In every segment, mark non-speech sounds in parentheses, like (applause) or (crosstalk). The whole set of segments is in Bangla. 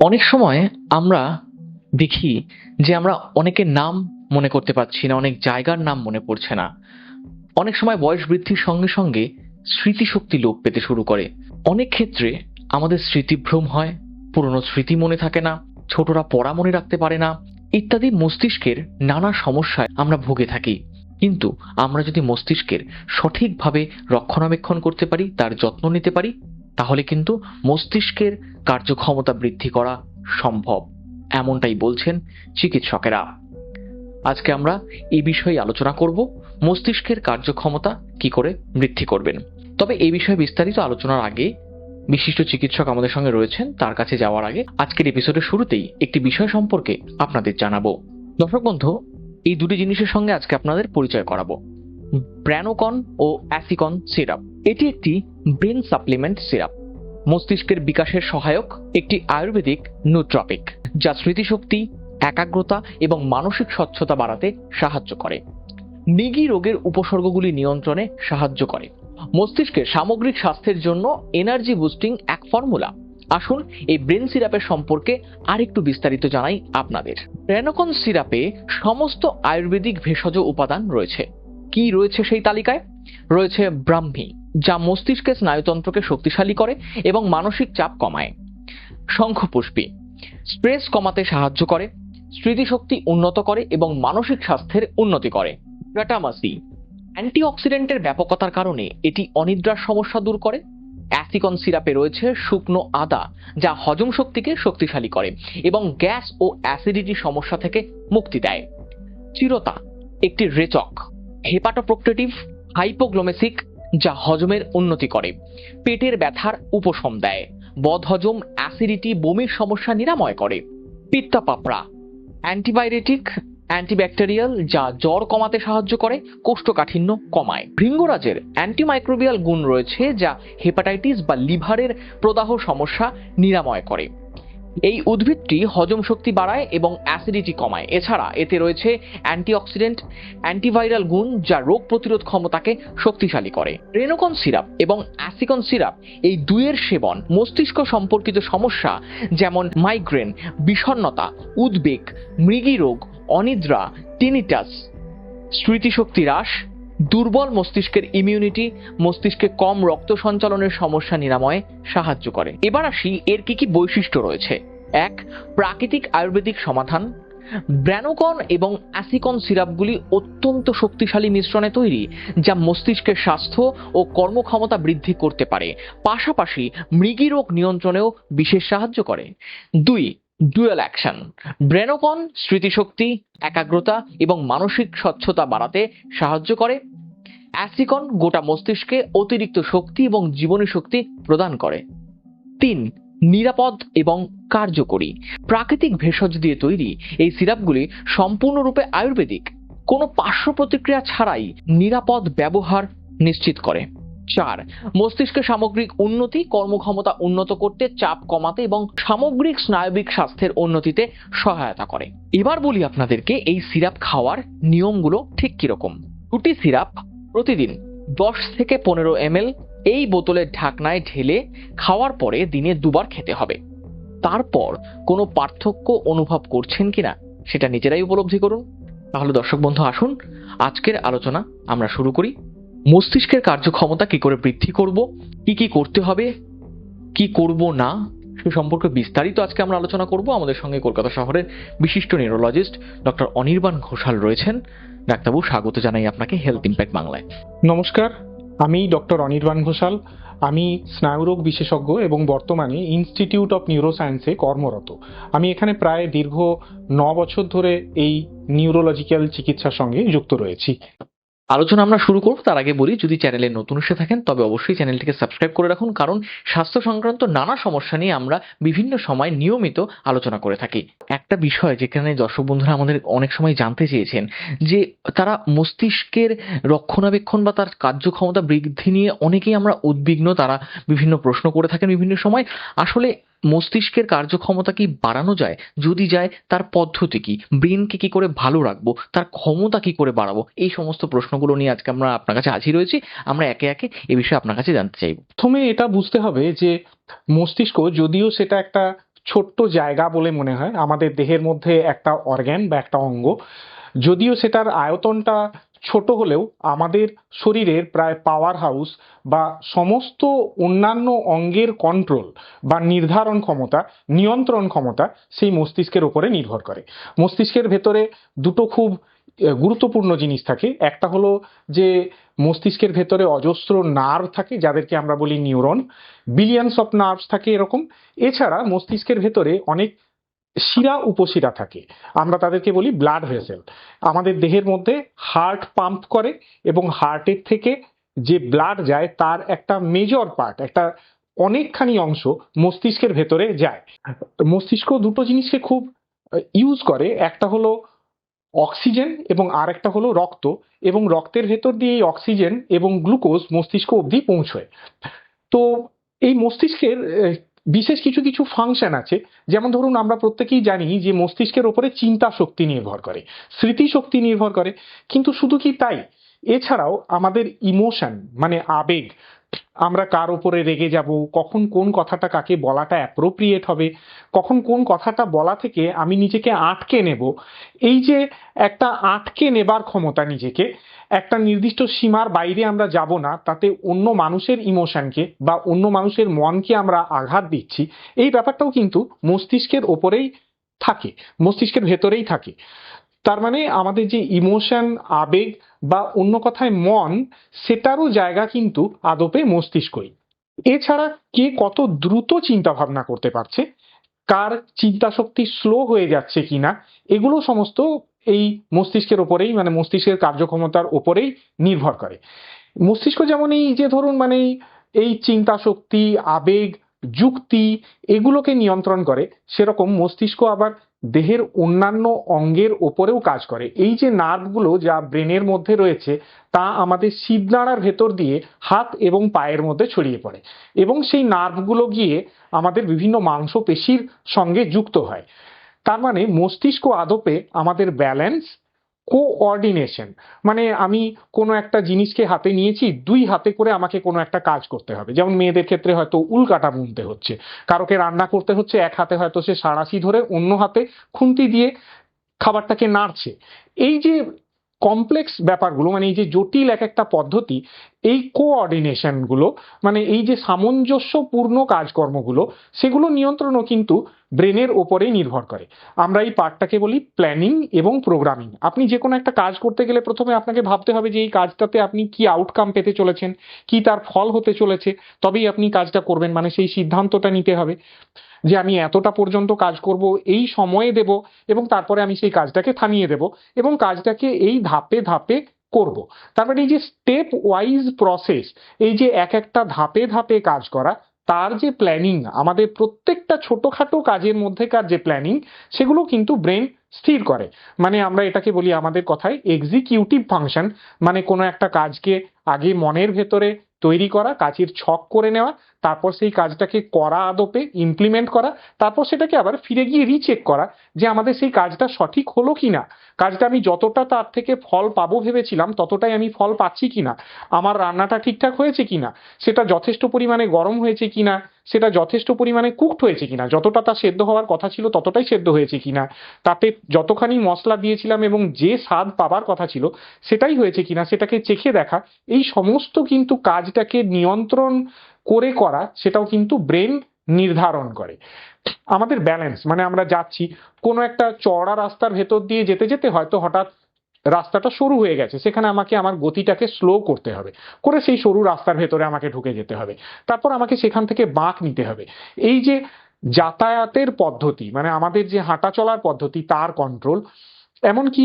অনেক সময় আমরা দেখি যে আমরা অনেকের নাম মনে করতে পারছি না, অনেক জায়গার নাম মনে পড়ছে না। অনেক সময় বয়স বৃদ্ধির সঙ্গে সঙ্গে স্মৃতিশক্তি লোপ পেতে শুরু করে। অনেক ক্ষেত্রে আমাদের স্মৃতিভ্রম হয়, পুরনো স্মৃতি মনে থাকে না, ছোটরা পড়া মনে রাখতে পারে না, ইত্যাদি মস্তিষ্কের নানা সমস্যায় আমরা ভুগে থাকি। কিন্তু আমরা যদি মস্তিষ্কের সঠিকভাবে রক্ষণাবেক্ষণ করতে পারি, তার যত্ন নিতে পারি তাহলে কিন্তু মস্তিষ্কের কার্যক্ষমতা বৃদ্ধি করা সম্ভব, এমনটাই বলছেন চিকিৎসকেরা। আজকে আমরা এই বিষয়ে আলোচনা করব, মস্তিষ্কের কার্যক্ষমতা কি করে বৃদ্ধি করবেন। তবে এই বিষয়ে বিস্তারিত আলোচনার আগে বিশিষ্ট চিকিৎসক আমাদের সঙ্গে রয়েছেন, তার কাছে যাওয়ার আগে আজকের এপিসোডের শুরুতেই একটি বিষয় সম্পর্কে আপনাদের জানাব। দর্শক বন্ধু, এই দুটি জিনিসের সঙ্গে আজকে আপনাদের পরিচয় করাবো। ব্র্যানোকন ও অ্যাসিকন সিরাপ। এটি একটি ব্রেন সাপ্লিমেন্ট সিরাপ, মস্তিষ্কের বিকাশের সহায়ক, একটি আয়ুর্বেদিক নুট্রপিক যা স্মৃতিশক্তি, একাগ্রতা এবং মানসিক স্বচ্ছতা বাড়াতে সাহায্য করে। মৃগী রোগের উপসর্গগুলি নিয়ন্ত্রণে সাহায্য করে। মস্তিষ্কের সামগ্রিক স্বাস্থ্যের জন্য এনার্জি বুস্টিং এক ফর্মুলা আসুন, এই ব্রেন সিরাপের সম্পর্কে আরেকটু বিস্তারিত জানাই আপনাদের। রেনোকন সিরাপে সমস্ত আয়ুর্বেদিক ভেষজ উপাদান রয়েছে। কি রয়েছে সেই তালিকায়? রয়েছে ব্রাহ্মী। যা মস্তিষ্কের স্নায়ুতন্ত্রকে শক্তিশালী করে এবং মানসিক চাপ কমায়। শঙ্খপুষ্পী স্ট্রেস কমাতে সাহায্য করে, স্মৃতিশক্তি উন্নত করে এবং মানসিক স্বাস্থ্যের উন্নতি করে। গ্রাটামাসি অ্যান্টিঅক্সিডেন্টের ব্যাপকতার কারণে এটি অনিদ্রার সমস্যা দূর করে। অ্যাসিকন সিরাপে রয়েছে শুকনো আদা, যা হজম শক্তিকে শক্তিশালী করে এবং গ্যাস ও অ্যাসিডিটি সমস্যা থেকে মুক্তি দেয়। চিরতা, একটি রেচক, হেপাটোপ্রোক্টেটিভ, হাইপোগ্লোমেসিক যা হজমের উন্নতি করে। পেটের ব্যথার উপশম দেয়। বদহজম অ্যাসিডিটি বমির সমস্যা নিরাময় করে। পিত্তা পাপড়া। অ্যান্টিবায়োটিক, অ্যান্টিব্যাকটেরিয়াল যা জ্বর কমাতে সাহায্য করে, কোষ্ঠকাঠিন্য কমায়। ভৃঙ্গরাজের অ্যান্টিমাইক্রোবিয়াল গুণ রয়েছে যা হেপাটাইটিস বা লিভারের প্রদাহ সমস্যা নিরাময় করে। এই উদ্ভিদটি হজম শক্তি বাড়ায় এবং অ্যাসিডিটি কমায়। এছাড়া এতে রয়েছে অ্যান্টিঅক্সিডেন্ট, অ্যান্টিভাইরাল গুণ যা রোগ প্রতিরোধ ক্ষমতাকে শক্তিশালী করে। রেনোকন সিরাপ এবং অ্যাসিকন সিরাপ এই দুইয়ের সেবন মস্তিষ্ক সম্পর্কিত সমস্যা যেমন মাইগ্রেন, বিষণ্ণতা, উদ্বেগ, মৃগী রোগ, অনিদ্রা, টিনিটাস, স্মৃতিশক্তি হ্রাস দুর্বল মস্তিষ্কের ইমিউনিটি মস্তিষ্কে কম রক্ত সঞ্চালনের সমস্যা নিরাময়ে সাহায্য করে। এবার আসি এর কি কি বৈশিষ্ট্য রয়েছে। এক, প্রাকৃতিক আয়ুর্বেদিক সমাধান। ব্র্যানোকন এবং অ্যাসিকন সিরাপগুলি অত্যন্ত শক্তিশালী মিশ্রণে তৈরি, যা মস্তিষ্কের স্বাস্থ্য ও কর্মক্ষমতা বৃদ্ধি করতে পারে। পাশাপাশি মৃগী রোগ নিয়ন্ত্রণেও বিশেষ সাহায্য করে। দুই ডুয়েল অ্যাকশন ব্রেনোকন, স্মৃতিশক্তি, একাগ্রতা এবং মানসিক স্বচ্ছতা বাড়াতে সাহায্য করে। অ্যাসিকন গোটা মস্তিষ্কে অতিরিক্ত শক্তি এবং জীবনী শক্তি প্রদান করে। তিন, নিরাপদ এবং কার্যকরী। প্রাকৃতিক ভেষজ দিয়ে তৈরি এই সিরাপগুলি সম্পূর্ণরূপে আয়ুর্বেদিক। কোনো পার্শ্ব প্রতিক্রিয়া ছাড়াই নিরাপদ ব্যবহার নিশ্চিত করে। চার। মস্তিষ্কের সামগ্রিক উন্নতি, কর্মক্ষমতা উন্নত করতে চাপ কমাতে এবং সামগ্রিক স্নায়বিক স্বাস্থ্যের উন্নতিতে সহায়তা করে। এবার বলি আপনাদেরকে এই সিরাপ খাওয়ার নিয়মগুলো ঠিক কীরকম। দুটি সিরাপ প্রতিদিন দশ থেকে পনেরো এম এই বোতলের ঢাকনায় ঢেলে খাওয়ার পরে দিনে দুবার খেতে হবে। তারপর কোনো পার্থক্য অনুভব করছেন কিনা সেটা নিজেরাই উপলব্ধি করুন। তাহলে দর্শক বন্ধু, আসুন আজকের আলোচনা আমরা শুরু করি। মস্তিষ্কের কার্যক্ষমতা কি করে বৃদ্ধি করব? কি কি করতে হবে? কি করব না? সে সম্পর্কে বিস্তারিত আজকে আমরা আলোচনা করব। আমাদের সঙ্গে কলকাতা শহরের বিশিষ্ট নিউরোলজিস্ট ডক্টর অনির্বাণ ঘোষাল রয়েছেন। ডাক্তারবাবু, স্বাগত জানাই আপনাকে হেলথ ইম্প্যাক্ট বাংলায়। নমস্কার, আমি ডক্টর অনির্বাণ ঘোষাল। আমি স্নায়ুরোগ বিশেষজ্ঞ এবং বর্তমানে ইনস্টিটিউট অফ নিউরোসায়েন্সে কর্মরত। আমি এখানে প্রায় দীর্ঘ ন বছর ধরে এই নিউরোলজিক্যাল চিকিৎসার সঙ্গে যুক্ত রয়েছি। আলোচনা আমরা শুরু করব, তার আগে বলি, যদি চ্যানেলে নতুন এসে থাকেন, তবে অবশ্যই চ্যানেলটিকে সাবস্ক্রাইব করে রাখুন, কারণ স্বাস্থ্য সংক্রান্ত নানা সমস্যা নিয়ে আমরা বিভিন্ন সময় নিয়মিত আলোচনা করে থাকি। একটা বিষয় যেখানে দর্শক বন্ধুরা আমাদের অনেক সময় জানতে চেয়েছেন, যে তারা মস্তিষ্কের রক্ষণাবেক্ষণ বা তার কার্যক্ষমতা বৃদ্ধি নিয়ে অনেকেই আমরা উদ্বিগ্ন, তারা বিভিন্ন প্রশ্ন করে থাকেন বিভিন্ন সময়। আসলে মস্তিষ্কের কার্যক্ষমতা কি বাড়ানো যায়? যদি যায়, তার পদ্ধতি কি? ব্রেনকে কি করে ভালো রাখব? তার ক্ষমতা কি করে বাড়াবো? এই সমস্ত প্রশ্নগুলো নিয়ে আজকে আমরা আপনার কাছে হাজির রয়েছি আমরা একে একে এ বিষয়ে আপনার কাছে জানতে চাইব। প্রথমে এটা বুঝতে হবে যে মস্তিষ্ক যদিও সেটা একটা ছোট্ট জায়গা বলে মনে হয়, আমাদের দেহের মধ্যে একটা অর্গ্যান বা একটা অঙ্গ, যদিও সেটার আয়তনটা ছোট হলেও আমাদের শরীরের প্রায় পাওয়ার হাউস বা সমস্ত অন্যান্য অঙ্গের কন্ট্রোল বা নির্ধারণ ক্ষমতা, নিয়ন্ত্রণ ক্ষমতা সেই মস্তিষ্কের উপরে নির্ভর করে। মস্তিষ্কের ভেতরে দুটো খুব গুরুত্বপূর্ণ জিনিস থাকে। একটা হলো যে মস্তিষ্কের ভেতরে অজস্র নার্ভ থাকে, যাদেরকে আমরা বলি নিউরন বিলিয়নস অফ নার্ভস থাকে এরকম। এছাড়া মস্তিষ্কের ভেতরে অনেক শিরা উপশিরা থাকে। আমরা তাদেরকে বলি ব্লাড ভেসেল আমাদের দেহের মধ্যে হার্ট পাম্প করে এবং হার্টের থেকে যে ব্লাড যায়, তার একটা মেজর পার্ট একটা অনেকখানি অংশ মস্তিষ্কের ভেতরে যায়। মস্তিষ্ক দুটো জিনিসকে খুব ইউজ করে। একটা হলো অক্সিজেন এবং আর একটা হলো রক্ত। এবং রক্তের ভেতর দিয়ে এই অক্সিজেন এবং গ্লুকোজ মস্তিষ্ক অবধি পৌঁছয়। তো এই মস্তিষ্কের বিশেষ কিছু কিছু ফাংশন আছে, যেমন ধরুন আমরা প্রত্যেকেই জানি যে মস্তিষ্কের ওপরে চিন্তা শক্তি নির্ভর করে স্মৃতিশক্তি নির্ভর করে, কিন্তু শুধু কি তাই? এছাড়াও আমাদের ইমোশন মানে আবেগ আমরা কার উপরে রেগে যাব? কখন কোন কথাটা কাকে বলাটা অ্যাপ্রোপ্রিয়েট হবে? কখন কোন কথাটা বলা থেকে আমি নিজেকে আটকে নেব? এই যে একটা আটকে নেবার ক্ষমতা নিজেকে, একটা নির্দিষ্ট সীমার বাইরে আমরা যাব না, তাতে অন্য মানুষের ইমোশনকে বা অন্য মানুষের মনকে আমরা আঘাত দিচ্ছি, এই ব্যাপারটাও কিন্তু মস্তিষ্কের ওপরেই থাকে, মস্তিষ্কের ভেতরেই থাকে। তার মানে আমাদের যে ইমোশন, আবেগ বা অন্য কথায় মন, সেটারও জায়গা কিন্তু আদপে মস্তিষ্কই। এছাড়া কে কত দ্রুত চিন্তা ভাবনা করতে পারছে, কার চিন্তা শক্তি স্লো হয়ে যাচ্ছে কিনা, এগুলো সমস্ত এই মস্তিষ্কের ওপরেই মানে মস্তিষ্কের কার্যক্ষমতার ওপরেই নির্ভর করে। মস্তিষ্ক যেমন এই যে ধরুন মানে এই- চিন্তা শক্তি আবেগ, যুক্তি, এগুলোকে নিয়ন্ত্রণ করে, সেরকম মস্তিষ্ক আবার দেহের অন্যান্য অঙ্গের ওপরেও কাজ করে। এই যে নার্ভগুলো যা ব্রেনের মধ্যে রয়েছে, তা আমাদের শিবনাড়ার ভেতর দিয়ে হাত এবং পায়ের মধ্যে ছড়িয়ে পড়ে এবং সেই নার্ভগুলো গিয়ে আমাদের বিভিন্ন মাংসপেশির সঙ্গে যুক্ত হয়। তার মানে মস্তিষ্ক আদপে আমাদের ব্যালেন্স কোঅর্ডিনেশন মানে আমি কোনো একটা জিনিসকে হাতে নিয়েছি, দুই হাতে করে আমাকে কোনো একটা কাজ করতে হবে। যেমন মেয়েদের ক্ষেত্রে হয়তো উল্কাটা বুনতে হচ্ছে। কারোকে রান্না করতে হচ্ছে, এক হাতে হয়তো সে সাঁড়াশি ধরে অন্য হাতে খুন্তি দিয়ে খাবারটাকে নাড়ছে। এই যে কমপ্লেক্স ব্যাপারগুলো মানে এই যে জটিল এক একটা পদ্ধতি, এই কোঅর্ডিনেশনগুলো মানে এই যে সামঞ্জস্যপূর্ণ কাজকর্মগুলো, সেগুলো নিয়ন্ত্রণও কিন্তু ব্রেনের ওপরেই নির্ভর করে। আমরা এই পার্টটাকে বলি প্ল্যানিং এবং প্রোগ্রামিং আপনি যে কোনো একটা কাজ করতে গেলে প্রথমে আপনাকে ভাবতে হবে যে এই কাজটাতে আপনি কি আউটকাম পেতে চলেছেন, কি তার ফল হতে চলেছে, তবেই আপনি কাজটা করবেন মানে সেই সিদ্ধান্তটা নিতে হবে। যে আমি এতটা পর্যন্ত কাজ করব, এই সময়ে দেব এবং তারপরে আমি সেই কাজটাকে থামিয়ে দেব এবং কাজটাকে এই ধাপে ধাপে করব। তারপরে এই যে স্টেপ ওয়াইজ প্রসেস এই যে এক একটা ধাপে ধাপে কাজ করা, তার যে প্ল্যানিং আমাদের প্রত্যেকটা ছোটখাটো কাজের মধ্যেকার যে প্ল্যানিং সেগুলো কিন্তু ব্রেন স্থির করে। মানে আমরা এটাকে বলি আমাদের কথায় এক্সিকিউটিভ ফাংশন মানে কোনো একটা কাজকে আগে মনের ভেতরে তৈরি করা কাজের ছক করে নেওয়া তারপর সেই কাজটাকে করা, আদপে ইমপ্লিমেন্ট করা, তারপর সেটাকে আবার ফিরে গিয়ে রিচেক করা যে আমাদের সেই কাজটা সঠিক হলো কিনা। কাজটা আমি যতটা তার থেকে ফল পাবো ভেবেছিলাম, ততটাই আমি ফল পাচ্ছি কিনা। আমার রান্নাটা ঠিকঠাক হয়েছে কি না সেটা যথেষ্ট পরিমাণে গরম হয়েছে কি না সেটা যথেষ্ট পরিমাণে কুকড হয়েছে কিনা? যতটা তা সেদ্ধ হওয়ার কথা ছিল, ততটাই সেদ্ধ হয়েছে কিনা? তাতে যতখানি মশলা দিয়েছিলাম এবং যে স্বাদ পাবার কথা ছিল, সেটাই হয়েছে কিনা? সেটাকে চেখে দেখা। এই সমস্ত কিন্তু কাজটাকে নিয়ন্ত্রণ করে করা, সেটাও কিন্তু ব্রেন নির্ধারণ করে। আমাদের ব্যালেন্স মানে আমরা যাচ্ছি, কোনো একটা চওড়া রাস্তার ভেতর দিয়ে যেতে যেতে হয়তো হঠাৎ রাস্তাটা সরু হয়ে গেছে, সেখানে আমাকে আমার গতিটাকে স্লো করতে হবে, করে সেই সরু রাস্তার ভেতরে আমাকে ঢুকে যেতে হবে, তারপর আমাকে সেখান থেকে বাঁক নিতে হবে। এই যে যাতায়াতের পদ্ধতি মানে আমাদের যে হাঁটা চলার পদ্ধতি, তার কন্ট্রোল এমনকি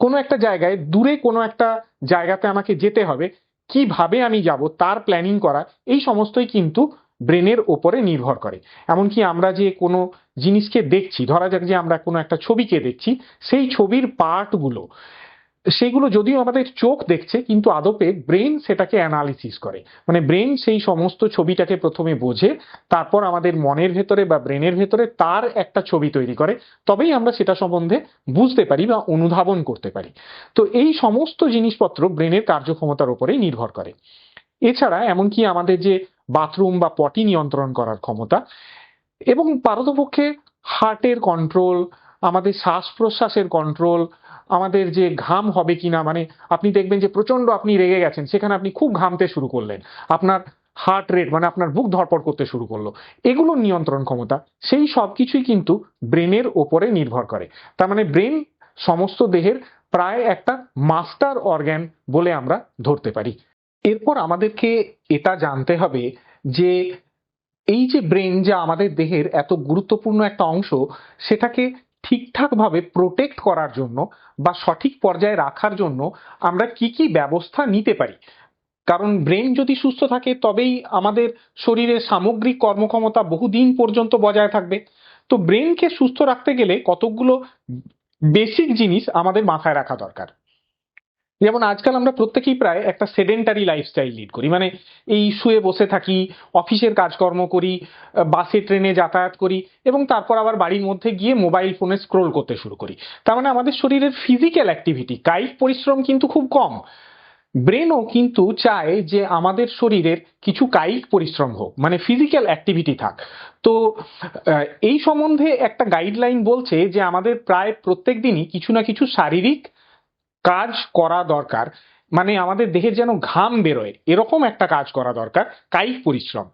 কোনো একটা জায়গায়, দূরে কোনো একটা জায়গাতে আমাকে যেতে হবে কীভাবে আমি যাব, তার প্ল্যানিং করা, এই সমস্তই কিন্তু ব্রেনের ওপরে নির্ভর করে। এমনকি আমরা যে কোনো জিনিসকে দেখছি, ধরা যাক যে আমরা কোনো একটা ছবিকে দেখছি, সেই ছবির পার্টগুলো সেগুলো যদিও আমাদের চোখ দেখছে, কিন্তু আদপে ব্রেন সেটাকে অ্যানালিসিস করে। মানে ব্রেন সেই সমস্ত ছবিটাকে প্রথমে বোঝে, তারপর আমাদের মনের ভেতরে বা ব্রেনের ভেতরে তার একটা ছবি তৈরি করে, তবেই আমরা সেটা সম্বন্ধে বুঝতে পারি বা অনুধাবন করতে পারি। তো এই সমস্ত জিনিসপত্র ব্রেনের কার্যক্ষমতার উপরেই নির্ভর করে। এছাড়া এমনকি আমাদের যে বাথরুম বা পটি নিয়ন্ত্রণ করার ক্ষমতা, এবং পারতপক্ষে হার্টের কন্ট্রোল আমাদের শ্বাস প্রশ্বাসের কন্ট্রোল আমাদের যে ঘাম হবে কিনা মানে আপনি দেখবেন যে প্রচণ্ড আপনি রেগে গেছেন, সেখানে আপনি খুব ঘামতে শুরু করলেন। আপনার হার্ট রেট মানে আপনার বুক ধরপড় করতে শুরু করল। এগুলো নিয়ন্ত্রণ ক্ষমতা, সেই সব কিছুই কিন্তু ব্রেনের ওপরে নির্ভর করে। তার মানে ব্রেন সমস্ত দেহের প্রায় একটা মাস্টার অর্গ্যান বলে আমরা ধরতে পারি। এরপর আমাদেরকে এটা জানতে হবে যে এই যে ব্রেন যা আমাদের দেহের এত গুরুত্বপূর্ণ একটা অংশ, সেটাকে ঠিকঠাকভাবে প্রোটেক্ট করার জন্য বা সঠিক পর্যায়ে রাখার জন্য আমরা কি কি ব্যবস্থা নিতে পারি? কারণ ব্রেন যদি সুস্থ থাকে, তবেই আমাদের শরীরের সামগ্রিক কর্মক্ষমতা বহুদিন পর্যন্ত বজায় থাকবে। তো ব্রেনকে সুস্থ রাখতে গেলে কতগুলো বেসিক জিনিস আমাদের মাথায় রাখা দরকার। যেমন আজকাল আমরা প্রত্যেকেই প্রায় একটা সেডেন্টারি লাইফস্টাইল লিড করি। মানে এই শুয়ে বসে থাকি, অফিসের কাজকর্ম করি, বাসে, ট্রেনে যাতায়াত করি এবং তারপর আবার বাড়ির মধ্যে গিয়ে মোবাইল ফোনে স্ক্রোল করতে শুরু করি। তার মানে আমাদের শরীরের ফিজিক্যাল অ্যাক্টিভিটি কায়িক পরিশ্রম কিন্তু খুব কম। ব্রেনও কিন্তু চায় যে আমাদের শরীরের কিছু কায়িক পরিশ্রম হোক মানে ফিজিক্যাল অ্যাক্টিভিটি থাক। তো এই সম্বন্ধে একটা গাইডলাইন বলছে যে আমাদের প্রায় প্রত্যেক দিনই কিছু না কিছু শারীরিক কাজ করা দরকার মানে আমাদের দেহের যেন ঘাম বেরোয়, এরকম একটা কাজ করা দরকার, কায়িক পরিশ্রম।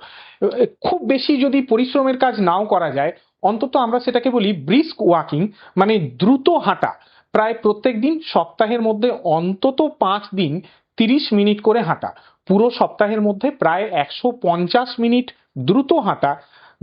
খুব বেশি যদি পরিশ্রমের কাজ নাও করা যায়, অন্তত আমরা সেটাকে বলি ব্রিস্ক ওয়াকিং মানে দ্রুত হাঁটা। প্রায় প্রত্যেক দিন সপ্তাহের মধ্যে অন্তত পাঁচ দিন তিরিশ মিনিট করে হাঁটা। পুরো সপ্তাহের মধ্যে প্রায় একশো পঞ্চাশ মিনিট দ্রুত হাঁটা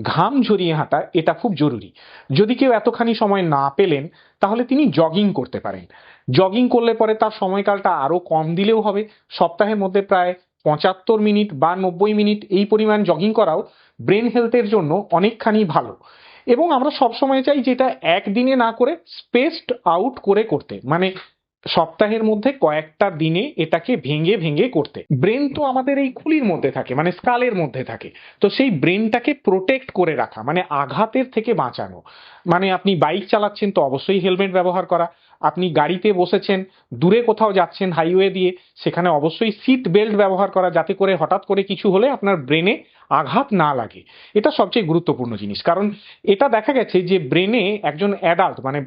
ঘাম ঝরিয়ে হাঁটা এটা খুব জরুরি। যদি কেউ এতখানি সময় না পেলেন, তাহলে তিনি জগিং করতে পারেন। জগিং করলে পরে তার সময়কালটা আরও কম দিলেও হবে। সপ্তাহের মধ্যে প্রায় পঁচাত্তর মিনিট বা নব্বই মিনিট এই পরিমাণ জগিং করাও ব্রেন হেলথের জন্য অনেকখানি ভালো। এবং আমরা সবসময় চাই যেটা একদিনে না করে স্পেসড আউট করে করতে। মানে সপ্তাহের মধ্যে কয়েকটা দিনে এটাকে ভেঙে ভেঙে করতে। ব্রেন তো আমাদের এই খুলির মধ্যে থাকে মানে স্কালের মধ্যে থাকে। তো সেই ব্রেনটাকে প্রোটেক্ট করে রাখা মানে আঘাতের থেকে বাঁচানো। মানে আপনি বাইক চালাচ্ছেন তো অবশ্যই হেলমেট ব্যবহার করা। আপনি গাড়িতে বসেছেন, দূরে কোথাও যাচ্ছেন হাইওয়ে দিয়ে, সেখানে অবশ্যই সিট বেল্ট ব্যবহার করা যাতে করে হঠাৎ করে কিছু হলে আপনার ব্রেনে আঘাত না লাগে। এটা সবচেয়ে গুরুত্বপূর্ণ জিনিস। কারণ এটা দেখা গেছে যে ব্রেনে একজন অ্যাডাল্ট মানে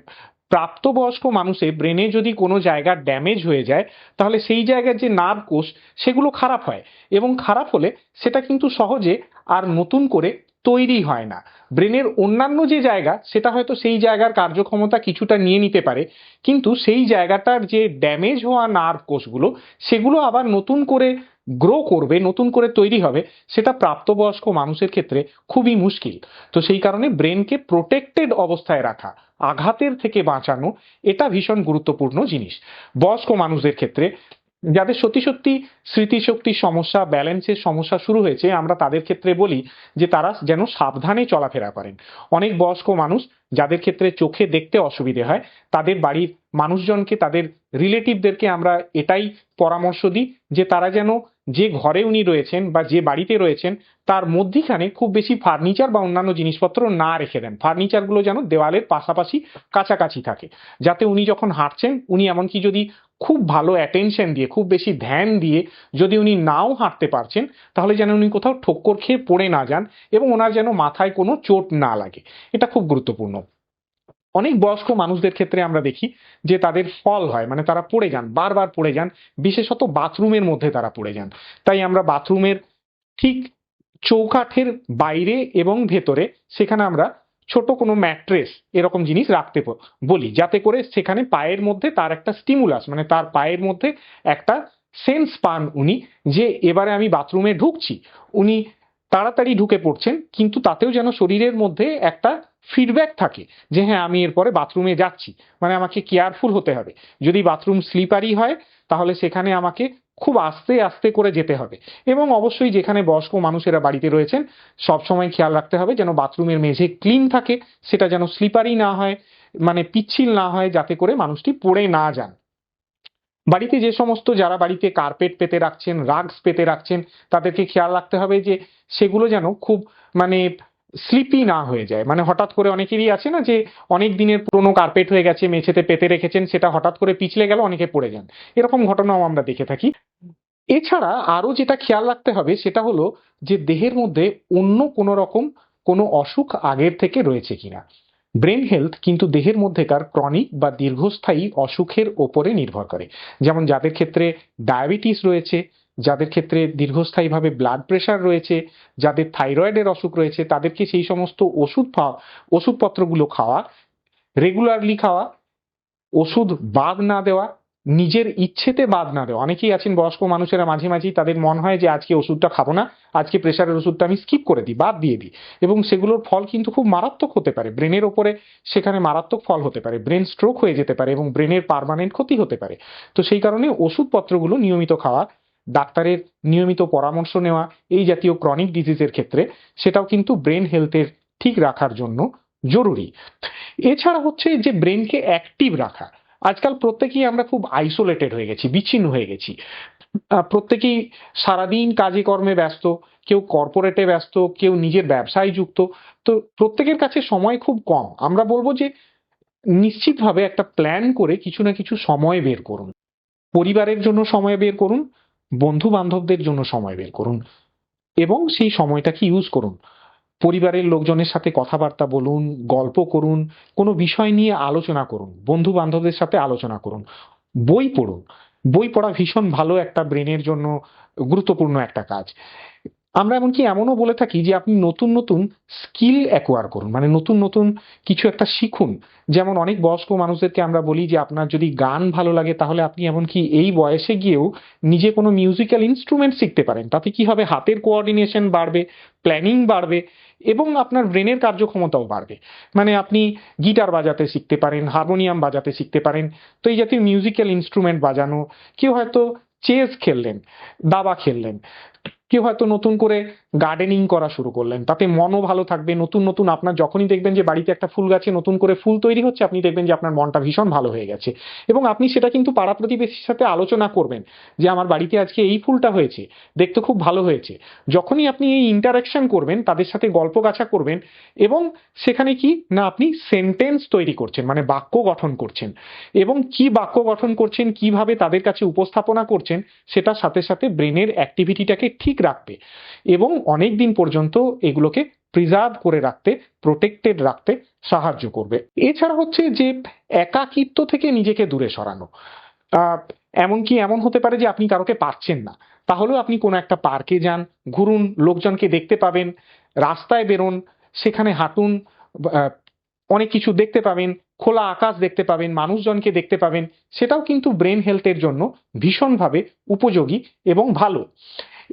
প্রাপ্তবয়স্ক মানুষের ব্রেনে যদি কোনো জায়গা ড্যামেজ হয়ে যায়, তাহলে সেই জায়গার যে নার্ভ কোষ, সেগুলো খারাপ হয় এবং খারাপ হলে সেটা কিন্তু সহজে আর নতুন করে তৈরি হয় না। ব্রেনের অন্যান্য যে জায়গা, সেটা হয়তো সেই জায়গার কার্যক্ষমতা কিছুটা নিয়ে নিতে পারে, কিন্তু সেই জায়গাটার যে ড্যামেজ হওয়া নার্ভ কোষগুলো, সেগুলো আবার নতুন করে গ্রো করবে, নতুন করে তৈরি হবে, সেটা প্রাপ্তবয়স্ক মানুষের ক্ষেত্রে খুবই মুশকিল। তো সেই কারণে ব্রেনকে প্রোটেক্টেড অবস্থায় রাখা, আঘাতের থেকে বাঁচানো, এটা ভীষণ গুরুত্বপূর্ণ জিনিস। বয়স্ক মানুষদের ক্ষেত্রে যাদের সত্যি সত্যি স্মৃতিশক্তির সমস্যা, ব্যালেন্সের সমস্যা শুরু হয়েছে, আমরা তাদের ক্ষেত্রে বলি যে তারা যেন সাবধানে চলাফেরা করেন। অনেক বয়স্ক মানুষ যাদের ক্ষেত্রে চোখে দেখতে অসুবিধে হয়, তাদের বাড়ির মানুষজনকে, তাদের রিলেটিভদেরকে আমরা এটাই পরামর্শ দিই যে তারা যেন যে ঘরে উনি রয়েছেন বা যে বাড়িতে রয়েছেন, তার মধ্যিখানে খুব বেশি ফার্নিচার বা অন্যান্য জিনিসপত্র না রেখে দেন। ফার্নিচারগুলো যেন দেওয়ালের পাশাপাশি কাছাকাছি থাকে। যাতে উনি যখন হাঁটছেন, উনি এমনকি যদি খুব ভালো অ্যাটেনশন দিয়ে, খুব বেশি ধ্যান দিয়ে যদি উনি নাও হাঁটতে পারছেন, তাহলে যেন উনি কোথাও ঠক্কর খেয়ে পড়ে না যান এবং ওনার যেন মাথায় কোনো চোট না লাগে। এটা খুব গুরুত্বপূর্ণ। অনেক বয়স্ক মানুষদের ক্ষেত্রে আমরা দেখি যে তাদের ফল হয় মানে তারা পড়ে যান, বারবার পড়ে যান, বিশেষত বাথরুমের মধ্যে তারা পড়ে যান। তাই আমরা বাথরুমের ঠিক চৌকাঠের বাইরে এবং ভেতরে সেখানে আমরা ছোট কোনো ম্যাট্রেস এরকম জিনিস রাখতে বলি, যাতে করে সেখানে পায়ের মধ্যে তার একটা স্টিমুলাস মানে তার পায়ের মধ্যে একটা সেন্স পান উনি যে এবারে আমি বাথরুমে ঢুকছি। উনি তাড়াতাড়ি ঢুকে পড়ছেন, কিন্তু তাতেও যেন শরীরের মধ্যে একটা ফিডব্যাক থাকে যে হ্যাঁ আমি এরপরে বাথরুমে যাচ্ছি। মানে আমাকে কেয়ারফুল হতে হবে। যদি বাথরুম স্লিপারি হয়, তাহলে সেখানে আমাকে খুব আস্তে আস্তে করে যেতে হবে। এবং অবশ্যই যেখানে বয়স্ক মানুষেরা বাড়িতে রয়েছেন সব সময় খেয়াল রাখতে হবে যেন বাথরুমের মেঝে ক্লিন থাকে, সেটা যেন স্লিপারি না হয় মানে পিচ্ছিল না হয়, যাতে করে মানুষটি পড়ে না যান। বাড়িতে যে সমস্ত যারা বাড়িতে কার্পেট পেতে রাখছেন রাগস পেতে রাখছেন, তাদেরকে খেয়াল রাখতে হবে যে সেগুলো যেন খুব মানে স্লিপি না হয়ে যায়। মানে হঠাৎ করে অনেকেরই আছে না যে, অনেক দিনের পুরনো কার্পেট হয়ে গেছে, মেঝেতে পেতে রেখেছেন, সেটা হঠাৎ করে পিছলে গেল, অনেকে পড়ে যান। এরকম ঘটনাও আমরা দেখে থাকি। এছাড়া আরও যেটা খেয়াল রাখতে হবে, সেটা হলো যে, দেহের মধ্যে অন্য কোনো রকম কোনো অসুখ আগের থেকে রয়েছে কিনা। ব্রেন হেলথ কিন্তু দেহের মধ্যেকার ক্রনিক বা দীর্ঘস্থায়ী অসুখের ওপরে নির্ভর করে। যেমন যাদের ক্ষেত্রে ডায়াবেটিস রয়েছে যাদের ক্ষেত্রে দীর্ঘস্থায়ীভাবে ব্লাড প্রেশার রয়েছে, যাদের থাইরয়েডের অসুখ রয়েছে, তাদেরকে সেই সমস্ত ওষুধ ওষুধপত্রগুলো খাওয়া রেগুলারলি খাওয়া, ওষুধ বাদ না দেওয়া, নিজের ইচ্ছেতে বাদ না দেওয়া। অনেকেই আছেন, বয়স্ক মানুষেরা মাঝে মাঝেই তাদের মন হয় যে, আজকে ওষুধটা খাব না, আজকে প্রেশারের ওষুধটা আমি স্কিপ করে দিই, বাদ দিয়ে দিই। এবং সেগুলোর ফল কিন্তু খুব মারাত্মক হতে পারে। ব্রেনের ওপরে সেখানে মারাত্মক ফল হতে পারে। ব্রেন স্ট্রোক হয়ে যেতে পারে এবং ব্রেনের পার্মানেন্ট ক্ষতি হতে পারে। তো সেই কারণে ওষুধপত্রগুলো নিয়মিত খাওয়া ডাক্তারের নিয়মিত পরামর্শ নেওয়া এই জাতীয় ক্রনিক ডিজিজের ক্ষেত্রে সেটাও কিন্তু ব্রেন হেলথের ঠিক রাখার জন্য জরুরি। এছাড়া হচ্ছে যে ব্রেনকে অ্যাক্টিভ রাখা, আজকাল প্রত্যেকেই আমরা খুব আইসোলেটেড হয়ে গেছি, বিচ্ছিন্ন হয়ে গেছি। প্রত্যেকেই সারাদিন কাজে কর্মে ব্যস্ত, কেউ কর্পোরেটে ব্যস্ত, কেউ নিজের ব্যবসায় যুক্ত। তো প্রত্যেকের কাছে সময় খুব কম। আমরা বলব যে নিশ্চিতভাবে একটা প্ল্যান করে কিছু না কিছু সময় বের করুন। পরিবারের জন্য সময় বের করুন বন্ধু বান্ধবদের জন্য সময় বের করুন এবং সেই সময়টাকে ইউজ করুন। পরিবারের লোকজনের সাথে কথাবার্তা বলুন, গল্প করুন, কোনো বিষয় নিয়ে আলোচনা করুন বন্ধু বান্ধবদের সাথে আলোচনা করুন, বই পড়ুন। বই পড়া ভীষণ ভালো একটা ব্রেনের জন্য গুরুত্বপূর্ণ একটা কাজ। আমরা এমনকি এমনও বলে থাকি যে আপনি নতুন নতুন স্কিল অ্যাকোয়ার করুন। মানে নতুন নতুন কিছু একটা শিখুন। যেমন অনেক বয়স্ক মানুষদেরকে আমরা বলি যে, আপনার যদি গান ভালো লাগে, তাহলে আপনি এমনকি এই বয়সে গিয়েও নিজে কোনো মিউজিক্যাল ইনস্ট্রুমেন্ট শিখতে পারেন। তাতে কি হবে? হাতের কোঅর্ডিনেশন বাড়বে প্ল্যানিং বাড়বে এবং আপনার ব্রেনের কার্যক্ষমতাও বাড়বে। মানে আপনি গিটার বাজাতে শিখতে পারেন হারমোনিয়াম বাজাতে শিখতে পারেন। তো এই জাতীয় মিউজিক্যাল ইনস্ট্রুমেন্ট বাজানো, কেউ হয়তো চেস খেললেন, দাবা খেললেন। কেউ হয়তো নতুন করে গার্ডেনিং করা শুরু করলেন। তাতে মনও ভালো থাকবে, নতুন নতুন আপনার যখনই দেখবেন যে বাড়িতে একটা ফুল গাছে নতুন করে ফুল তৈরি হচ্ছে, আপনি দেখবেন যে আপনার মনটা ভীষণ ভালো হয়ে গেছে। এবং আপনি সেটা কিন্তু পাড়া প্রতিবেশীর সাথে আলোচনা করবেন যে আমার বাড়িতে আজকে এই ফুলটা হয়েছে, দেখতে খুব ভালো হয়েছে। যখনই আপনি এই ইন্টারাকশন করবেন, তাদের সাথে গল্প গাছা করবেন এবং সেখানে কি, না আপনি সেন্টেন্স তৈরি করছেন মানে বাক্য গঠন করছেন। এবং কি বাক্য গঠন করছেন, কীভাবে তাদের কাছে উপস্থাপনা করছেন, সেটার সাথে সাথে ব্রেনের অ্যাক্টিভিটিটাকে ঠিক রাখবে এবং অনেক দিন পর্যন্ত এগুলোকে প্রিজার্ভ করে রাখতে প্রোটেক্টেড রাখতে সাহায্য করবে। এছাড়া হচ্ছে যে একাকিত্ব থেকে নিজেকে দূরে সরানো। এমনকি এমন হতে পারে যে আপনি কারোকে পাচ্ছেন না। তাহলেও আপনি কোনো একটা পার্কে যান, ঘুরুন, লোকজনকে দেখতে পাবেন, রাস্তায় বেরোন, সেখানে হাঁটুন অনেক কিছু দেখতে পাবেন, খোলা আকাশ দেখতে পাবেন, মানুষজনকে দেখতে পাবেন, সেটাও কিন্তু ব্রেন হেলথের জন্য ভীষণভাবে উপযোগী এবং ভালো।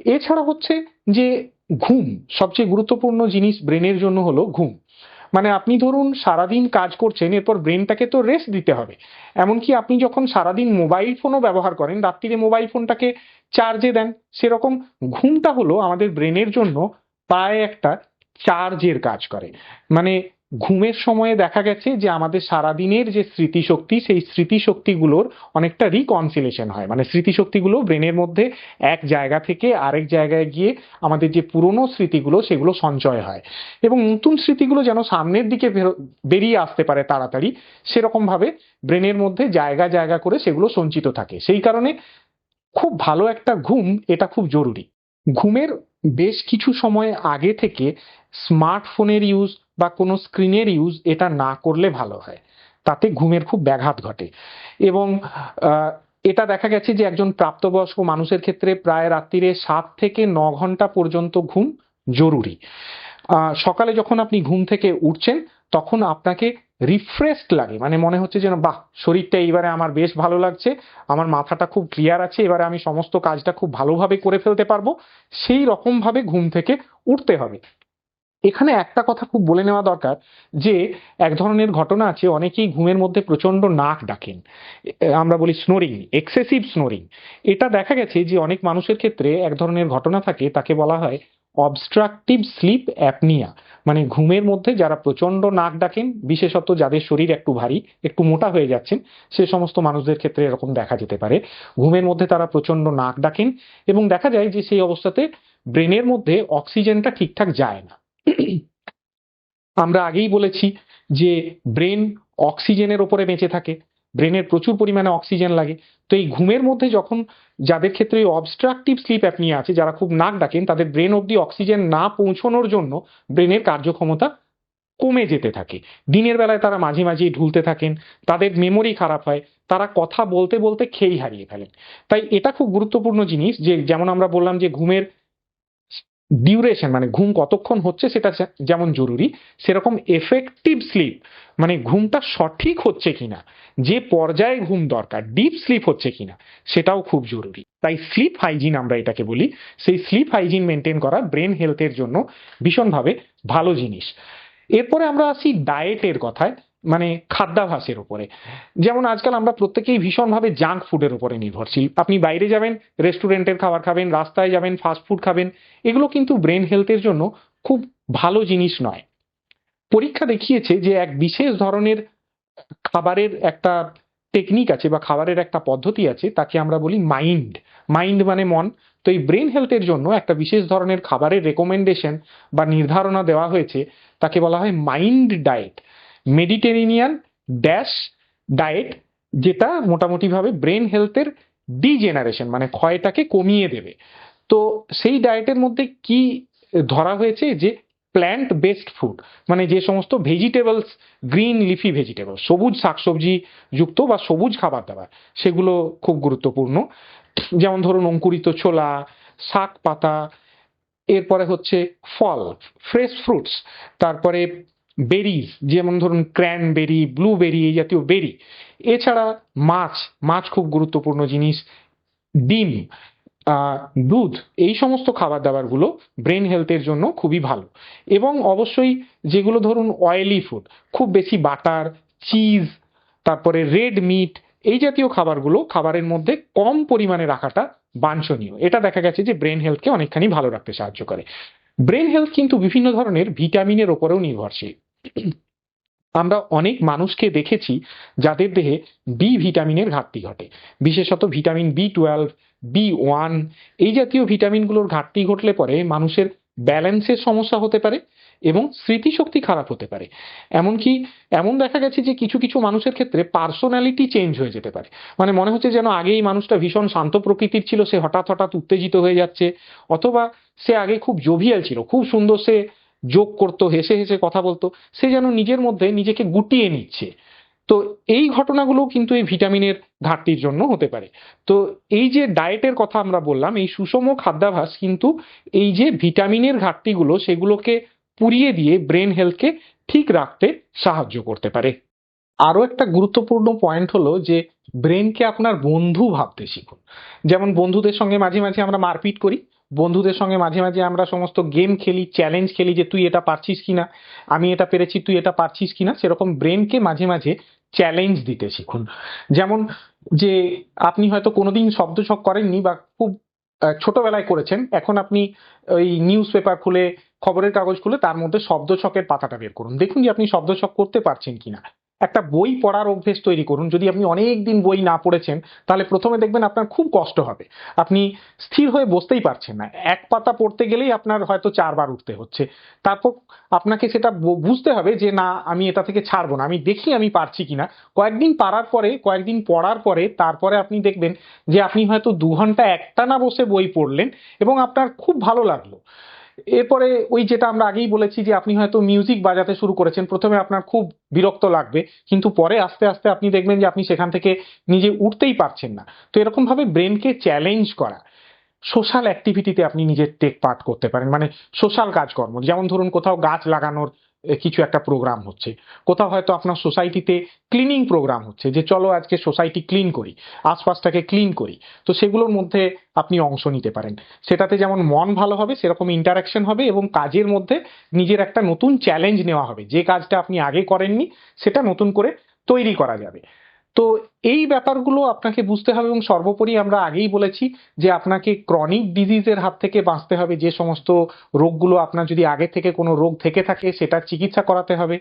এছাড়া হচ্ছে যে ঘুম, সবচেয়ে গুরুত্বপূর্ণ জিনিস ব্রেনের জন্য হলো ঘুম। মানে আপনি ধরুন সারাদিন কাজ করছেন, এরপর ব্রেনটাকে তো রেস্ট দিতে হবে। এমনকি আপনি যখন সারাদিন মোবাইল ফোনও ব্যবহার করেন, রাত্রিরে মোবাইল ফোনটাকে চার্জে দেন, সেরকম ঘুমটা হলো আমাদের ব্রেনের জন্য প্রায় একটা চার্জের কাজ করে। মানে ঘুমের সময়ে দেখা গেছে যে আমাদের সারাদিনের যে স্মৃতিশক্তি, সেই স্মৃতিশক্তিগুলোর অনেকটা রিকনসিলেশন হয়। মানে স্মৃতিশক্তিগুলো ব্রেনের মধ্যে এক জায়গা থেকে আরেক জায়গায় গিয়ে আমাদের যে পুরনো স্মৃতিগুলো, সেগুলো সঞ্চয় হয়। এবং নতুন স্মৃতিগুলো যেন সামনের দিকে বেরিয়ে আসতে পারে তাড়াতাড়ি সেরকম ভাবে ব্রেনের মধ্যে জায়গা জায়গা করে সেগুলো সঞ্চিত থাকে। সেই কারণে খুব ভালো একটা ঘুম এটা খুব জরুরি। ঘুমের বেশ কিছু সময় আগে থেকে স্মার্টফোনের ইউজ বা কোনো স্ক্রিনের ইউজ এটা না করলে ভালো হয়। তাতে ঘুমের খুব ব্যাঘাত ঘটে। এবং এটা দেখা গেছে যে একজন প্রাপ্তবয়স্ক মানুষের ক্ষেত্রে প্রায় রাত্রিরে সাত থেকে ন ঘণ্টা পর্যন্ত ঘুম জরুরি। সকালে যখন আপনি ঘুম থেকে উঠছেন, তখন আপনাকে রিফ্রেশড লাগে। মানে মনে হচ্ছে যেন, বাহ, শরীরটা এইবারে আমার বেশ ভালো লাগছে, আমার মাথাটা খুব ক্লিয়ার আছে, এবারে আমি সমস্ত কাজটা খুব ভালোভাবে করে ফেলতে পারব। সেই রকম ভাবে ঘুম থেকে উঠতে হবে। এখানে একটা কথা খুব বলে নেওয়া দরকার যে, এক ধরনের ঘটনা আছে, অনেকেই ঘুমের মধ্যে প্রচণ্ড নাক ডাকেন। আমরা বলি স্নোরিং এক্সেসিভ স্নোরিং এটা দেখা গেছে যে, অনেক মানুষের ক্ষেত্রে এক ধরনের ঘটনা থাকে, তাকে বলা হয় অবস্ট্রাকটিভ স্লিপ অ্যাপনিয়া মানে ঘুমের মধ্যে যারা প্রচণ্ড নাক ডাকেন, বিশেষত যাদের শরীর একটু ভারী, একটু মোটা হয়ে যাচ্ছেন, সে সমস্ত মানুষদের ক্ষেত্রে এরকম দেখা যেতে পারে। ঘুমের মধ্যে তারা প্রচণ্ড নাক ডাকেন এবং দেখা যায় যে, সেই অবস্থাতে ব্রেনের মধ্যে অক্সিজেনটা ঠিকঠাক যায় না। আমরা আগেই বলেছি যে ব্রেন অক্সিজেনের ওপরে বেঁচে থাকে, ব্রেনের প্রচুর পরিমাণে অক্সিজেন লাগে। তো এই ঘুমের মধ্যে যখন যাদের ক্ষেত্রে অবস্ট্রাকটিভ স্লিপ অ্যাপনিয়া আছে, যারা খুব নাক ডাকেন, তাদের ব্রেন অবধি অক্সিজেন না পৌঁছানোর জন্য ব্রেনের কার্যক্ষমতা কমে যেতে থাকে। দিনের বেলায় তারা মাঝে মাঝেই ঢুলতে থাকেন, তাদের মেমোরি খারাপ হয়, তারা কথা বলতে বলতে খেই হারিয়ে ফেলেন। তাই এটা খুব গুরুত্বপূর্ণ জিনিস যে, যেমন আমরা বললাম যে, ঘুমের ডিউরেশন মানে ঘুম কতক্ষণ হচ্ছে সেটা যেমন জরুরি, সেরকম এফেক্টিভ স্লিপ মানে ঘুমটা সঠিক হচ্ছে কিনা, যে পর্যায়ে ঘুম দরকার ডিপ স্লিপ হচ্ছে কিনা, সেটাও খুব জরুরি। তাই স্লিপ হাইজিন আমরা এটাকে বলি। সেই স্লিপ হাইজিন মেনটেন করা ব্রেন হেলথের জন্য ভীষণভাবে ভালো জিনিস। এরপরে আমরা আসি ডায়েটের কথায়। মানে খাদ্যাভাসের উপরে। যেমন আজকাল আমরা প্রত্যেকেই ভীষণভাবে জাঙ্ক ফুডের উপরে নির্ভরশীল। আপনি বাইরে যাবেন রেস্টুরেন্টের খাবার খাবেন, রাস্তায় যাবেন ফাস্ট ফুড খাবেন, এগুলো কিন্তু ব্রেন হেলথের জন্য খুব ভালো জিনিস নয়। পরীক্ষা দেখিয়েছে যে এক বিশেষ ধরনের খাবারের একটা টেকনিক আছে বা খাবারের একটা পদ্ধতি আছে, তাকে আমরা বলি মাইন্ড মাইন্ড মানে মন। তো এই ব্রেন হেলথের জন্য একটা বিশেষ ধরনের খাবারের রেকমেন্ডেশন বা নির্ধারণা দেওয়া হয়েছে, তাকে বলা হয় MIND diet Mediterranean DASH diet, যেটা মোটামুটিভাবে ব্রেন হেলথের ডিজেনারেশন মানে ক্ষয়টাকে কমিয়ে দেবে। তো সেই ডায়েটের মধ্যে কি ধরা হয়েছে যে প্ল্যান্ট বেসড ফুড মানে যে সমস্ত ভেজিটেবলস গ্রিন লিফি ভেজিটেবল সবুজ শাকসবজি যুক্ত বা সবুজ খাবার দাবার, সেগুলো খুব গুরুত্বপূর্ণ। যেমন ধরুন অঙ্কুরিত ছোলা, শাক পাতা, এরপরে হচ্ছে ফল ফ্রেশ ফ্রুটস তারপরে বেরিজ যেমন ধরুন ক্র্যানবেরি ব্লুবেরি এই জাতীয় বেরি এছাড়া মাছ মাছ খুব গুরুত্বপূর্ণ জিনিস। ডিম দুধ, এই সমস্ত খাবার দাবারগুলো ব্রেন হেলথের জন্য খুবই ভালো। এবং অবশ্যই যেগুলো ধরুন অয়েলি ফুড খুব বেশি বাটার চিজ তারপরে রেড মিট এই জাতীয় খাবারগুলো খাবারের মধ্যে কম পরিমাণে রাখাটা বাঞ্ছনীয়। এটা দেখা গেছে যে ব্রেন হেলথকে অনেকখানি ভালো রাখতে সাহায্য করে। ব্রেন হেলথ কিন্তু বিভিন্ন ধরনের ভিটামিনের ওপরেও নির্ভরশীল। (clears throat) আমরা অনেক মানুষকে দেখেছি যাদের দেহে বি ভিটামিনের ঘাটতি ঘটে। বিশেষত vitamin B twelve B one এই জাতীয় ভিটামিনগুলোর ঘাটতি ঘটলে পরে মানুষের ব্যালেন্সের সমস্যা হতে পারে এবং স্মৃতিশক্তি খারাপ হতে পারে। এমনকি এমন দেখা গেছে যে কিছু কিছু মানুষের ক্ষেত্রে পার্সোনালিটি চেঞ্জ হয়ে যেতে পারে। মানে মনে হচ্ছে যেন আগেই মানুষটা ভীষণ শান্ত প্রকৃতির ছিল, সে হঠাৎ হঠাৎ উত্তেজিত হয়ে যাচ্ছে, অথবা সে আগে খুব জোভিয়াল ছিল, খুব সুন্দর সে যোগ করতো, হেসে হেসে কথা বলতো, সে যেন নিজের মধ্যে নিজেকে গুটিয়ে নিচ্ছে। তো এই ঘটনাগুলো কিন্তু এই ভিটামিনের ঘাটতির জন্য হতে পারে। তো এই যে ডায়েটের কথা আমরা বললাম, এই সুষম খাদ্যাভাস কিন্তু এই যে ভিটামিনের ঘাটতিগুলো, সেগুলোকে পুড়িয়ে দিয়ে ব্রেন হেলথকে ঠিক রাখতে সাহায্য করতে পারে। আরও একটা গুরুত্বপূর্ণ পয়েন্ট হলো যে ব্রেনকে আপনার বন্ধু ভাবতে শিখুন। যেমন বন্ধুদের সঙ্গে মাঝে মাঝে আমরা মারপিট করি বন্ধুদের সঙ্গে মাঝে মাঝে আমরা সমস্ত গেম খেলি চ্যালেঞ্জ খেলি যে তুই এটা পারছিস কিনা, আমি এটা পেরেছি, তুই এটা পারছিস কিনা, সেরকম ব্রেনকে মাঝে মাঝে চ্যালেঞ্জ দিতে শিখুন। যেমন যে আপনি হয়তো কোনোদিন শব্দছক করেননি বা খুব ছোটবেলায় করেছেন, এখন আপনি ওই নিউজ পেপার খুলে, খবরের কাগজ খুলে তার মধ্যে শব্দ শব্দছকের পাতাটা বের করুন। দেখুন যে আপনি শব্দ শব্দছক করতে পারছেন কিনা। একটা বই পড়ার অভ্যেস তৈরি করুন। যদি আপনি অনেক দিন বই না পড়েছেন, তাহলে প্রথমে দেখবেন আপনার খুব কষ্ট হবে। আপনি স্থির হয়ে বসতেই পারছেন না। এক পাতা পড়তে গেলেই আপনার হয়তো চারবার উঠতে হচ্ছে। তারপর আপনাকে সেটা বুঝতে হবে যে, না, আমি এটা থেকে ছাড়বো না। আমি দেখি আমি পারছি কিনা। কয়েকদিন পারার পরে, কয়েকদিন পড়ার পরে, তারপরে আপনি দেখবেন যে, আপনি হয়তো দু ঘণ্টা একটানা বসে বই পড়লেন এবং আপনার খুব ভালো লাগল। এরপরে ওই যেটা আমরা আগেই বলেছি যে আপনি হয়তো মিউজিক বাজাতে শুরু করেছেন, প্রথমে আপনার খুব বিরক্ত লাগবে, কিন্তু পরে আস্তে আস্তে আপনি দেখবেন যে আপনি সেখান থেকে নিজে উঠতেই পারছেন না। তো এরকমভাবে ব্রেনকে চ্যালেঞ্জ করা সোশ্যাল অ্যাক্টিভিটিতে আপনি নিজের টেক পার্ট করতে পারেন মানে সোশ্যাল কাজকর্ম। যেমন ধরুন কোথাও গাছ লাগানোর কিছু একটা প্রোগ্রাম হচ্ছে। কোথাও হয়তো আপনার সোসাইটিতে ক্লিনিং প্রোগ্রাম হচ্ছে, যে চলো আজকে সোসাইটি ক্লিন করি, আশপাশটাকে ক্লিন করি। তো সেগুলোর মধ্যে আপনি অংশ নিতে পারেন। সেটাতে যেমন মন ভালো হবে, সেরকম ইন্টারাকশন হবে এবং কাজের মধ্যে নিজের একটা নতুন চ্যালেঞ্জ নেওয়া হবে। যে কাজটা আপনি আগে করেননি, সেটা নতুন করে তৈরি করা যাবে। তো এই ব্যাপারগুলো আপনাকে বুঝতে হবে এবং সর্বোপরি আমরা আগেই বলেছি যে আপনাকে ক্রনিক ডিজিজের হাত থেকে বাঁচতে হবে, যে সমস্ত রোগগুলো আপনার যদি আগে থেকে কোনো রোগ থেকে থাকে সেটার চিকিৎসা করাতে হবে।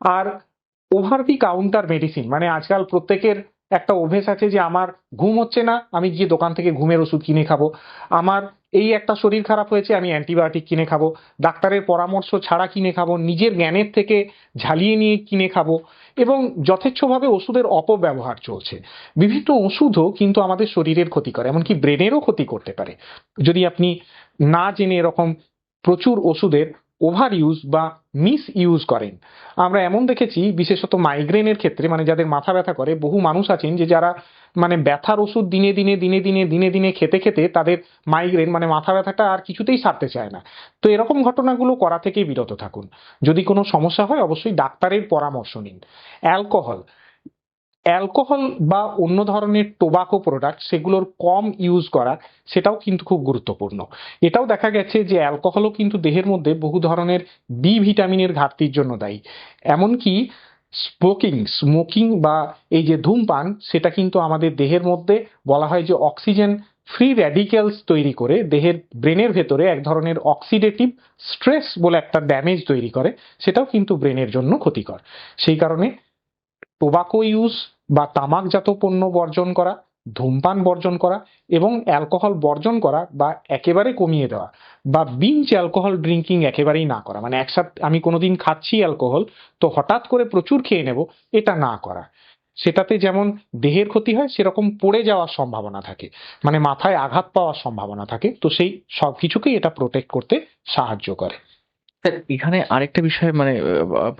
আর ওভার দি কাউন্টার মেডিসিন মানে আজকাল প্রত্যেকের একটা অভ্যেস আছে যে আমার ঘুম হচ্ছে না, আমি গিয়ে দোকান থেকে ঘুমের ওষুধ কিনে খাব। আমার এই একটা শরীর খারাপ হয়েছে, আমি অ্যান্টিবায়োটিক কিনে খাব। ডাক্তারের পরামর্শ ছাড়া কিনে খাব, নিজের জ্ঞানের থেকে ঝালিয়ে নিয়ে কিনে খাব এবং যথেচ্ছভাবে ওষুধের অপব্যবহার চলছে। বিভিন্ন ওষুধও কিন্তু আমাদের শরীরের ক্ষতি করে, এমনকি ব্রেনেরও ক্ষতি করতে পারে। যদি আপনি না জেনে এরকম প্রচুর ওষুধের ওভার ইউজ বা মিস ইউজ করেন। আমরা এমন দেখেছি, বিশেষত মাইগ্রেনের ক্ষেত্রে মানে যাদের মাথা ব্যথা করে, বহু মানুষ আছেন যে যারা মানে ব্যথার ওষুধ দিনে দিনে দিনে দিনে দিনে দিনে খেতে খেতে তাদের মাইগ্রেন মানে মাথা ব্যথাটা আর কিছুতেই সারতে চায় না। তো এরকম ঘটনাগুলো করা থেকেই বিরত থাকুন। যদি কোনো সমস্যা হয়, অবশ্যই ডাক্তারের পরামর্শ নিন। অ্যালকোহল অ্যালকোহল বা অন্য ধরনের টোবাকো প্রোডাক্ট সেগুলোর কম ইউজ করা, সেটাও কিন্তু খুব গুরুত্বপূর্ণ। এটাও দেখা গেছে যে অ্যালকোহলও কিন্তু দেহের মধ্যে বহু ধরনের বি ভিটামিনের ঘাটতির জন্য দায়ী। এমনকি স্মোকিং স্মোকিং বা এই যে ধূমপান, সেটা কিন্তু আমাদের দেহের মধ্যে বলা হয় যে অক্সিজেন ফ্রি র্যাডিক্যালস তৈরি করে, দেহের ব্রেনের ভেতরে এক ধরনের অক্সিডেটিভ স্ট্রেস বলে একটা ড্যামেজ তৈরি করে, সেটাও কিন্তু ব্রেনের জন্য ক্ষতিকর। সেই কারণে টোবাকো ইউজ বা তামাকজাত পণ্য বর্জন করা, ধূমপান বর্জন করা এবং অ্যালকোহল বর্জন করা বা একেবারে কমিয়ে দেওয়া বা বিঞ্চ অ্যালকোহল ড্রিঙ্কিং একেবারেই না করা। মানে একসাথে আমি কোনোদিন খাচ্ছি অ্যালকোহল, তো হঠাৎ করে প্রচুর খেয়ে নেব, এটা না করা। সেটাতে যেমন দেহের ক্ষতি হয়, সেরকম পড়ে যাওয়ার সম্ভাবনা থাকে। মানে মাথায় আঘাত পাওয়ার সম্ভাবনা থাকে, তো সেই সব কিছুকেই এটা প্রোটেক্ট করতে সাহায্য করে। স্যার, এখানে আরেকটা বিষয় মানে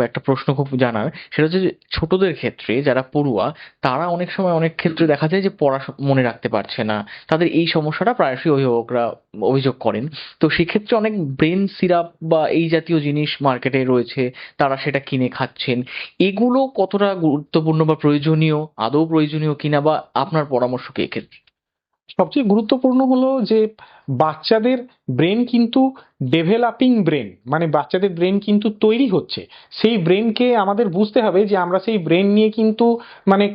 একটা প্রশ্ন খুব জানার। সেটা হচ্ছে যে, ছোটদের ক্ষেত্রে যারা পড়ুয়া, তারা অনেক সময় অনেক ক্ষেত্রে দেখা যায় যে, পড়া মনে রাখতে পারছে না। তাদের এই সমস্যাটা প্রায়শই অভিভাবকরা অভিযোগ করেন। তো সেক্ষেত্রে অনেক ব্রেন সিরাপ বা এই জাতীয় জিনিস মার্কেটে রয়েছে, তারা সেটা কিনে খাচ্ছেন। এগুলো কতটা গুরুত্বপূর্ণ বা প্রয়োজনীয়? আদৌ প্রয়োজনীয় কিনা বা আপনার পরামর্শ কি এক্ষেত্রে? সবচেয়ে গুরুত্বপূর্ণ হলো যে বাচ্চাদের ব্রেন কিন্তু ডেভেলপিং ব্রেন মানে বাচ্চাদের ব্রেন কিন্তু তৈরি হচ্ছে। সেই ব্রেনকে আমাদের বুঝতে হবে যে আমরা সেই ব্রেন নিয়ে কিন্তু মানে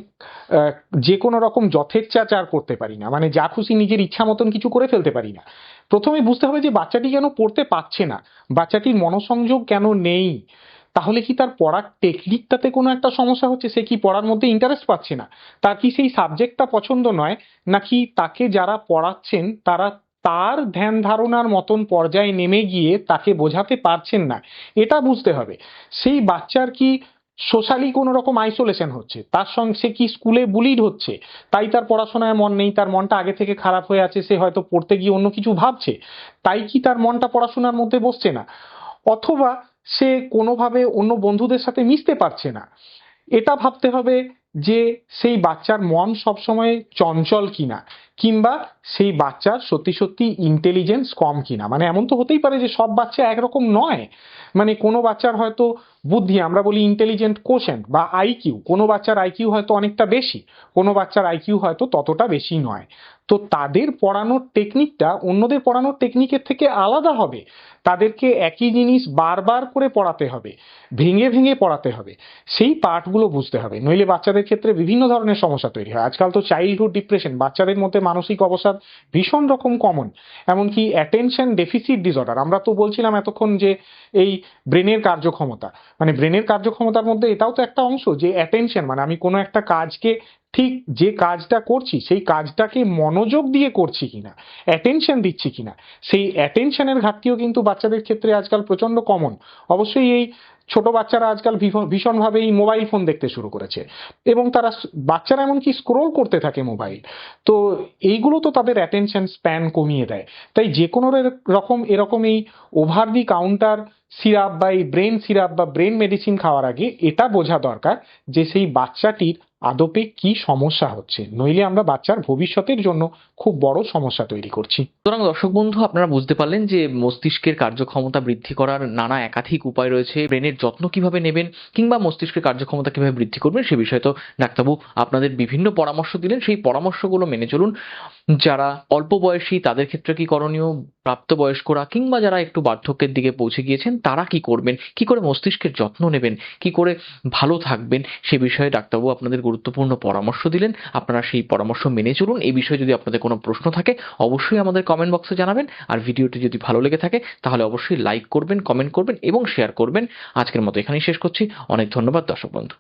যে কোনো রকম যথেচ্ছাচার করতে পারি না মানে যা খুশি নিজের ইচ্ছা মতন কিছু করে ফেলতে পারি না। প্রথমে বুঝতে হবে যে বাচ্চাটি কেন পড়তে পারছে না, বাচ্চাটির মনোসংযোগ কেন নেই তাহলে কি তার পড়ার টেকনিকটাতে কোনো একটা সমস্যা হচ্ছে? সে কি পড়ার মধ্যে ইন্টারেস্ট পাচ্ছে না? তার কি সেই সাবজেক্টটা পছন্দ নয়? নাকি তাকে যারা পড়াচ্ছেন, তারা তার ধ্যান ধারণার মতন পর্যায়ে নেমে গিয়ে তাকে বোঝাতে পারছেন না? এটা বুঝতে হবে। সেই বাচ্চার কি সোশ্যালি কোনো রকম আইসোলেশন হচ্ছে? তার সঙ্গে সে কি স্কুলে বুলিড হচ্ছে? তাই তার পড়াশোনায় মন নেই, তার মনটা আগে থেকে খারাপ হয়ে আছে, সে হয়তো পড়তে গিয়ে অন্য কিছু ভাবছে। তাই কি তার মনটা পড়াশোনার মধ্যে বসছে না? অথবা সে কোনোভাবে অন্য বন্ধুদের সাথে মিশতে পারছে না। এটা ভাবতে হবে যে সেই বাচ্চার মন সবসময় চঞ্চল কিনা, কিংবা সেই বাচ্চার সত্যি সত্যি ইন্টেলিজেন্স কম কিনা। মানে এমন তো হতেই পারে যে সব বাচ্চা একরকম নয়। মানে কোনো বাচ্চার হয়তো বুদ্ধি, আমরা বলি ইন্টেলিজেন্ট কোশেন্ট বা আইকিউ কোনো বাচ্চার আইকিউ হয়তো অনেকটা বেশি, কোনো বাচ্চার আইকিউ হয়তো ততটা বেশি নয়। তো তাদের পড়ানোর টেকনিকটা অন্যদের পড়ানোর টেকনিকের থেকে আলাদা হবে। তাদেরকে একই জিনিস বারবার করে পড়াতে হবে, ভেঙে ভেঙে পড়াতে হবে। সেই পার্টগুলো বুঝতে হবে। নইলে বাচ্চাদের ক্ষেত্রে বিভিন্ন ধরনের সমস্যা তৈরি হয়। আজকাল তো চাইল্ডহুড ডিপ্রেশন বাচ্চাদের মধ্যে মানসিক অবসাদ ভীষণ রকম কমন এমনকি অ্যাটেনশন ডেফিসিট ডিসঅর্ডার আমরা তো বলছিলাম এতক্ষণ যে এই ব্রেনের কার্যক্ষমতা। মানে ব্রেনের কার্যক্ষমতার মধ্যে এটাও তো একটা অংশ যে অ্যাটেনশন মানে আমি কোনো একটা কাজকে ঠিক যে কাজটা করছি, সেই কাজটাকে মনোযোগ দিয়ে করছি কিনা অ্যাটেনশন দিচ্ছি কিনা, সেই অ্যাটেনশনের ঘাটতিও কিন্তু বাচ্চাদের ক্ষেত্রে আজকাল প্রচণ্ড কমন অবশ্যই এই ছোট বাচ্চারা আজকাল ভীষণ- ভীষণভাবে এই মোবাইল ফোন দেখতে শুরু করেছে এবং তারা বাচ্চারা এমনকি স্ক্রোল করতে থাকে মোবাইল তো এইগুলো তো তাদের অ্যাটেনশন স্প্যান কমিয়ে দেয়। তাই যে কোনো রকম, এরকম এই ওভার দি কাউন্টার সিরাপ বা এই ব্রেন সিরাপ বা ব্রেন মেডিসিন খাওয়ার আগে এটা বোঝা দরকার যে সেই বাচ্চাটির আদপে কি সমস্যা হচ্ছে? নইলে আমরা বাচ্চার ভবিষ্যতের জন্য খুব বড় সমস্যা তৈরি করছি। সুতরাং দর্শক বন্ধু, আপনারা বুঝতে পারলেন যে মস্তিষ্কের কার্যক্ষমতা বৃদ্ধি করার নানা একাধিক উপায় রয়েছে। ব্রেনের যত্ন কীভাবে নেবেন কিংবা মস্তিষ্কের কার্যক্ষমতা কীভাবে বৃদ্ধি করবেন সে বিষয়ে তো ডাক্তারবাবু আপনাদের বিভিন্ন পরামর্শ দিলেন। সেই পরামর্শগুলো মেনে চলুন। যারা অল্প বয়সী, তাদের ক্ষেত্রে কি করণীয়? প্রাপ্তবয়স্করা কিংবা যারা একটু বার্ধক্যের দিকে পৌঁছে গিয়েছেন, তারা কি করবেন? কি করে মস্তিষ্কের যত্ন নেবেন? কি করে ভালো থাকবেন? সে বিষয়ে ডাক্তারবাবু আপনাদের গুরুত্বপূর্ণ পরামর্শ দিলেন। আপনারা সেই পরামর্শ মেনে চলুন। এই বিষয়ে যদি আপনাদের কোনো প্রশ্ন থাকে, অবশ্যই আমাদের কমেন্ট বক্সে জানাবেন। আর ভিডিওটি যদি ভালো লেগে থাকে, তাহলে অবশ্যই লাইক করবেন কমেন্ট করবেন এবং শেয়ার করবেন। আজকের মতো এখানেই শেষ করছি। অনেক ধন্যবাদ, দর্শক বন্ধু।